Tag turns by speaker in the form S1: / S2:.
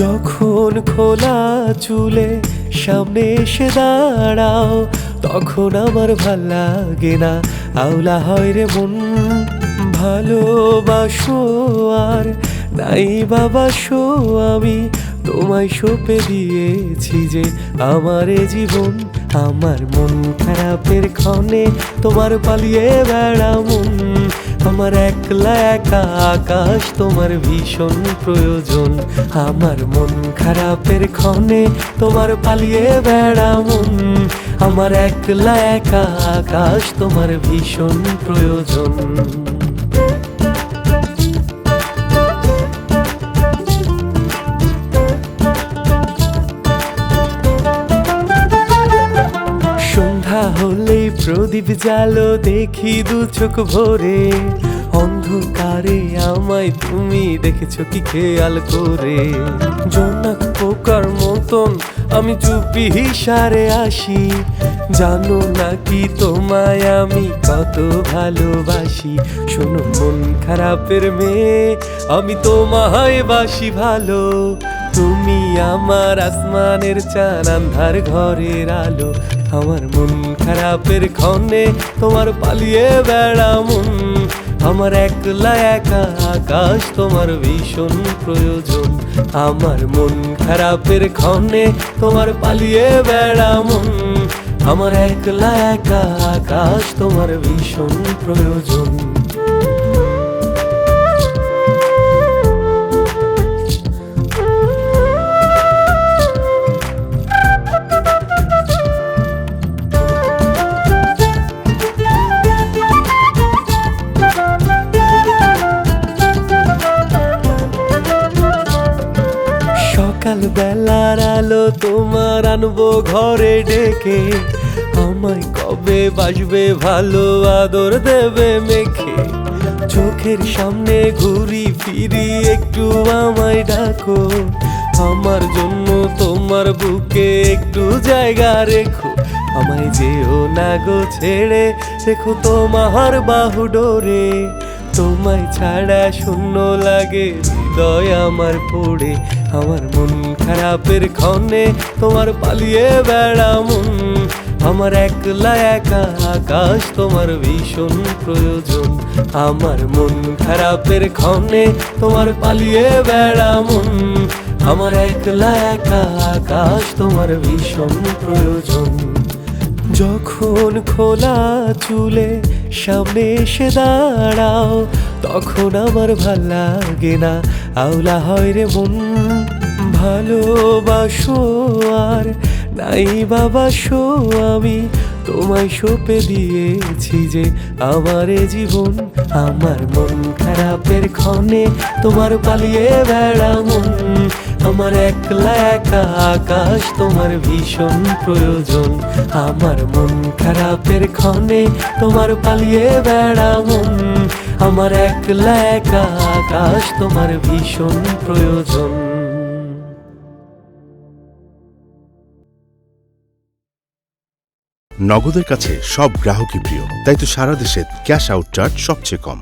S1: যখন খোলা চুলে সামনে এসে দাঁড়াও, তখন আমার ভালো লাগে না। আওলা হয় রে মন। ভালোবাসো আর নাই বাবাসো আমি। তোমায় সপে দিয়েছি যে আমার জীবন, আমার মন খারাপের ক্ষণে তোমার পালিয়ে বেড়া আমার একলা একা আকাশ, তোমার ভীষণ প্রয়োজন। আমার মন খারাপের ক্ষণে তোমার পালিয়ে বেড়া আমার একলা একা আকাশ, তোমার ভীষণ প্রয়োজন। প্রদীপ জালো দেখি দু চোখ ভরে। অন্ধকারে আমায় তুমি দেখেছ কি খেয়াল করে? জোনাক পোকার মতন আমি চুপি হিসারে আসি। জানো নাকি তোমায় আমি কত ভালোবাসি। শোনো, মন খারাপের মেয়ে, আমি তোমায় বাসি ভালো। তুমি আমার আসমানের চান আন্ধার ঘরের আলো। আমার মন খারাপের ক্ষণে তোমার পালিয়ে বেড়া মন। আমার একলা একা আকাশ, তোমার ভীষণ প্রয়োজন। আমার মন খারাপের ক্ষণে তোমার পালিয়ে বেড়া মন। আমার একলা একা আকাশ, তোমার ভীষণ প্রয়োজন। সকাল বেলার আলো তোমার আনব ঘরে ডেকে। আমায় কবে বাসবে ভালো আদর দেবে মেখে। চোখের সামনে ঘুরি ফিরি একটু আমায় ডাকো। আমার জন্য তোমার বুকে একটু জায়গা রেখো। আমায় যেও না গো ছেড়ে দেখো তোমার বাহু ডোরে তোমায় ছাড়া শূন্য লাগে, হৃদয় আমার পড়ে, আমার মন খারাপের ক্ষণে তোমার পালিয়ে বেড়া মন। আমার একলা একা আকাশ, তোমার ভীষণ প্রয়োজন, আমার মন খারাপের ক্ষণে তোমার পালিয়ে বেড়া মন। আমার একলা একা আকাশ, তোমার ভীষণ প্রয়োজন। যখন খোলা চুলে সামনে এসে দাঁড়াও, তখন আমার ভালো লাগে না। আওলা হয় রে মন, ভালোবাসো আর নাই বাবাসো আমি। তোমায় সপে দিয়েছি যে আমার জীবন, আমার মন খারাপের ক্ষণে তোমার পালিয়ে বেড়া মন আমার একলা একা আকাশ, তোমার ভীষণ প্রয়োজন। আমার মন খারাপের ক্ষণে তোমার পালিয়ে বেড়া মন। আমার একলা একা আকাশ, তোমার ভীষণ প্রয়োজন।
S2: নগদের কাছে সব গ্রাহকই প্রিয়। তাই তো সারা দেশে ক্যাশ আউট চার্জ সবচেয়ে কম।